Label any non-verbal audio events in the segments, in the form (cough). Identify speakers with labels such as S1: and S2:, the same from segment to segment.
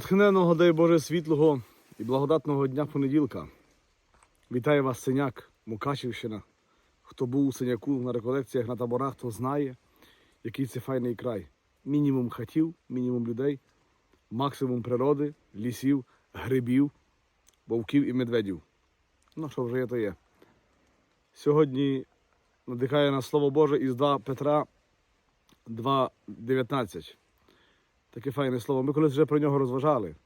S1: Натхненого, дай Боже, світлого і благодатного дня понеділка. Вітаю вас, Синяк, Мукачівщина. Хто був у Синяку на реколекціях на таборах, то знає, який це файний край. Мінімум хатів, мінімум людей, максимум природи, лісів, грибів, вовків і медведів. Ну, що вже є, то є. Сьогодні надихає нас Слово Боже із 2 Петра 2.19. Таке файне слово. Ми колись вже про нього розважали,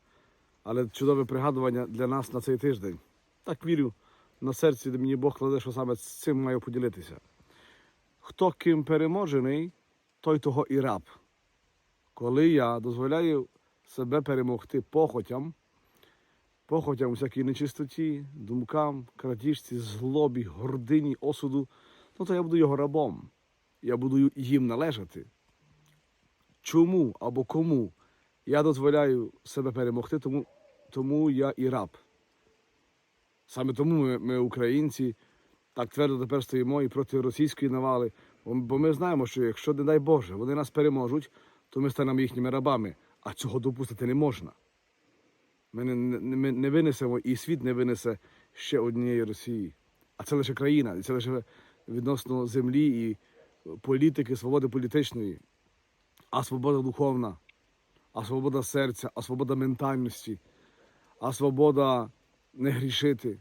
S1: але чудове пригадування для нас на цей тиждень. Так вірю на серці, де мені Бог кладе, що саме з цим маю поділитися. Хто ким переможений, той того і раб. Коли я дозволяю себе перемогти похотям, похотям всякій нечистоті, думкам, крадіжці, злобі, гордині, осуду, ну то я буду його рабом. Я буду їм належати. Чому або кому я дозволяю себе перемогти, тому, тому я і раб. Саме тому ми, ми, українці, так твердо тепер стоїмо і проти російської навали. Бо, ми знаємо, що якщо, не дай Боже, вони нас переможуть, то ми станемо їхніми рабами, а цього допустити не можна. Ми не, не, не винесемо і світ не винесе ще однієї Росії. А це лише країна, це лише відносно землі і політики, свободи політичної а свобода духовна, а свобода серця, а свобода ментальності, а свобода не грішити.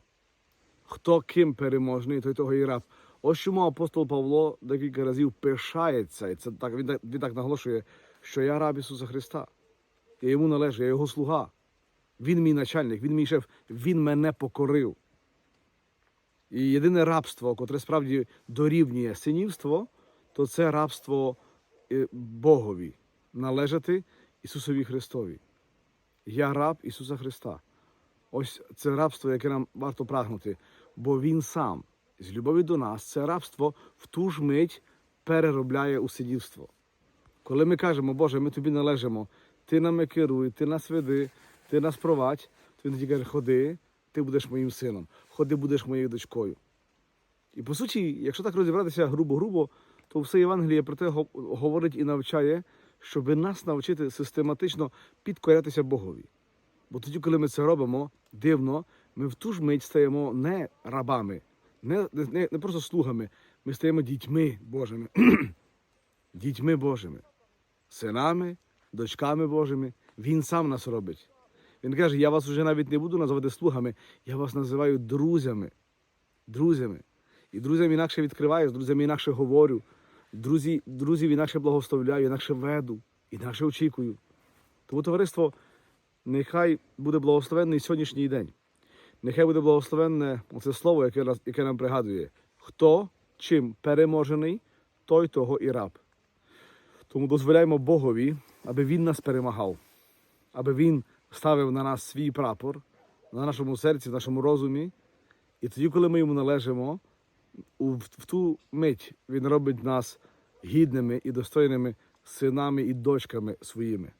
S1: Хто ким переможний, той того і раб. Ось чому апостол Павло декілька разів пишається, і це так він, він так наголошує, що я раб Ісуса Христа. Я йому належу, я його слуга. Він мій начальник, він мій шеф, він мене покорив. І єдине рабство, котре справді дорівнює синівство, то це рабство Богові, належати Ісусові Христові. Я раб Ісуса Христа. Ось це рабство, яке нам варто прагнути, бо Він сам з любові до нас це рабство в ту ж мить переробляє у сидівство. Коли ми кажемо, Боже, ми тобі належимо, ти нами керуй, ти нас веди, ти нас провадь, то він тоді каже, ходи, ти будеш моїм сином, ходи, будеш моєю дочкою. І по суті, якщо так розібратися грубо-грубо, то все Євангеліє про те говорить і навчає, щоб нас навчити систематично підкорятися Богові. Бо тоді, коли ми це робимо, дивно, ми в ту ж мить стаємо не рабами, не, не, не просто слугами, ми стаємо дітьми Божими, (clears throat) дітьми Божими, синами, дочками Божими. Він сам нас робить. Він каже: я вас вже навіть не буду називати слугами, я вас називаю друзями. Друзями. І друзям інакше відкриваю, з друзями інакше говорю, друзі, друзів інакше благословляю, інакше веду, інакше очікую. Тому товариство, нехай буде благословенний сьогоднішній день. Нехай буде благословенне це слово, яке, яке нам пригадує, хто чим переможений, той того і раб. Тому дозволяємо Богові, аби Він нас перемагав, аби Він ставив на нас свій прапор на нашому серці, в нашому розумі. І тоді, коли ми йому належимо, в ту мить він робить нас гідними і достойними синами і дочками своїми.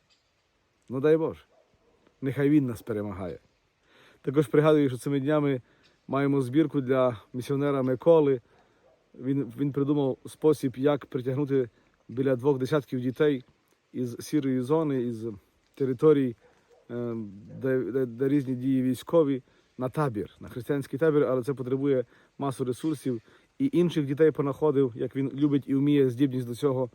S1: Ну дай Боже, нехай він нас перемагає. Також пригадую, що цими днями маємо збірку для місіонера Миколи. Він, він придумав спосіб, як притягнути біля двох десятків дітей із сірої зони, із територій, е, де, де, де різні дії військові, на табір, на християнський табір, але це потребує масу ресурсів. І інших дітей понаходив, як він любить і вміє здібність до цього,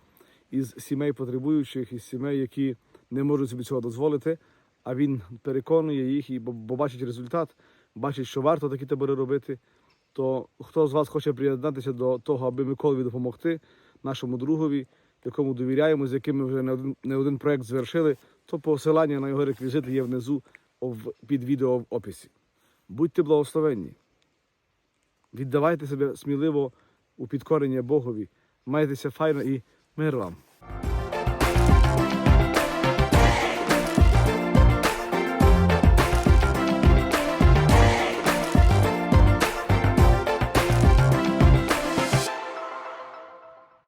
S1: із сімей потребуючих, із сімей, які не можуть собі цього дозволити. А він переконує їх і бо, бачить результат, бачить, що варто такі табори робити. То хто з вас хоче приєднатися до того, аби Миколові допомогти, нашому другові, якому довіряємо, з яким ми вже не один, не один проект звершили, то посилання на його реквізити є внизу під відео в описі. Будьте благословенні. Віддавайте себе сміливо у підкорення Богові. Майтеся файно і мир вам.